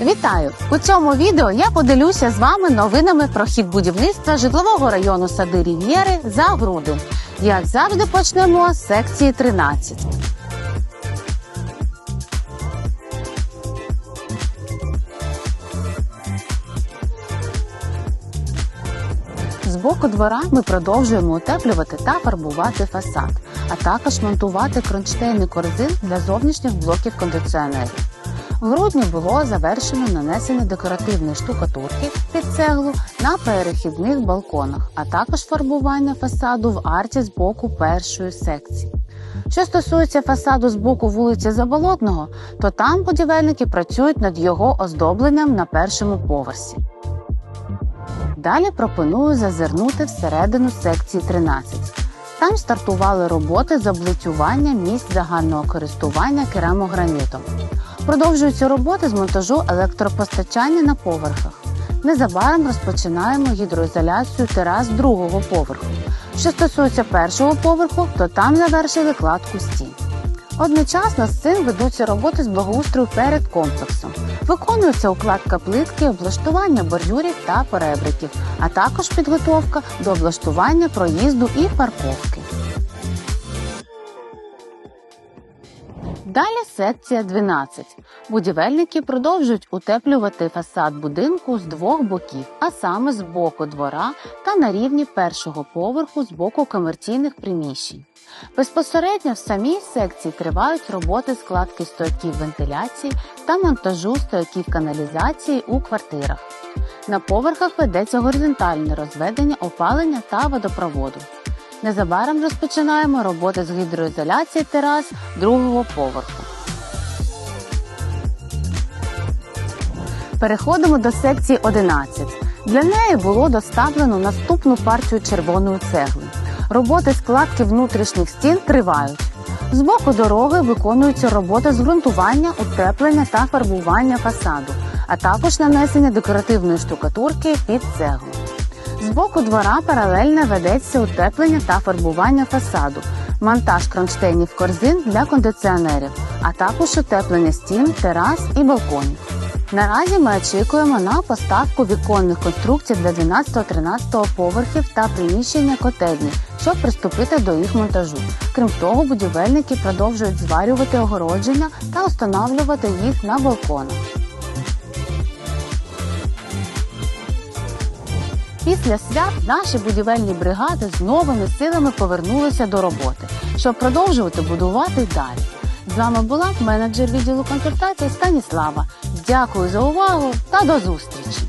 Вітаю! У цьому відео я поділюся з вами новинами про хід будівництва житлового району сади Рів'єри за грудень. Як завжди, почнемо з секції 13. З боку двора ми продовжуємо утеплювати та фарбувати фасад, а також монтувати кронштейни корзин для зовнішніх блоків кондиціонерів. В грудні було завершено нанесення декоративної штукатурки під цеглу на перехідних балконах, а також фарбування фасаду в арті з боку першої секції. Що стосується фасаду з боку вулиці Заболотного, то там будівельники працюють над його оздобленням на першому поверсі. Далі пропоную зазирнути всередину секції 13. Там стартували роботи з облицювання місць загального користування керамогранітом. Продовжуються роботи з монтажу електропостачання на поверхах. Незабаром розпочинаємо гідроізоляцію терас другого поверху. Що стосується першого поверху, то там завершили кладку стін. Одночасно з цим ведуться роботи з благоустрою перед комплексом. Виконується укладка плитки, облаштування бордюрів та перебриків, а також підготовка до облаштування проїзду і парковки. Далі секція 12. Будівельники продовжують утеплювати фасад будинку з двох боків, а саме з боку двора та на рівні першого поверху з боку комерційних приміщень. Безпосередньо в самій секції тривають роботи складки стояків вентиляції та монтажу стояків каналізації у квартирах. На поверхах ведеться горизонтальне розведення опалення та водопроводу. Незабаром розпочинаємо роботи з гідроізоляції терас другого поверху. Переходимо до секції 11. Для неї було доставлено наступну партію червоної цегли. Роботи складки внутрішніх стін тривають. З боку дороги виконуються роботи з ґрунтування, утеплення та фарбування фасаду, а також нанесення декоративної штукатурки під цеглу. З боку двора паралельно ведеться утеплення та фарбування фасаду, монтаж кронштейнів корзин для кондиціонерів, а також утеплення стін, терас і балконів. Наразі ми очікуємо на поставку віконних конструкцій для 12-13 поверхів та приміщення котельні, щоб приступити до їх монтажу. Крім того, будівельники продовжують зварювати огородження та встановлювати їх на балконах. Після свят наші будівельні бригади з новими силами повернулися до роботи, щоб продовжувати будувати далі. З вами була менеджер відділу консультацій Станіслава. Дякую за увагу та до зустрічі!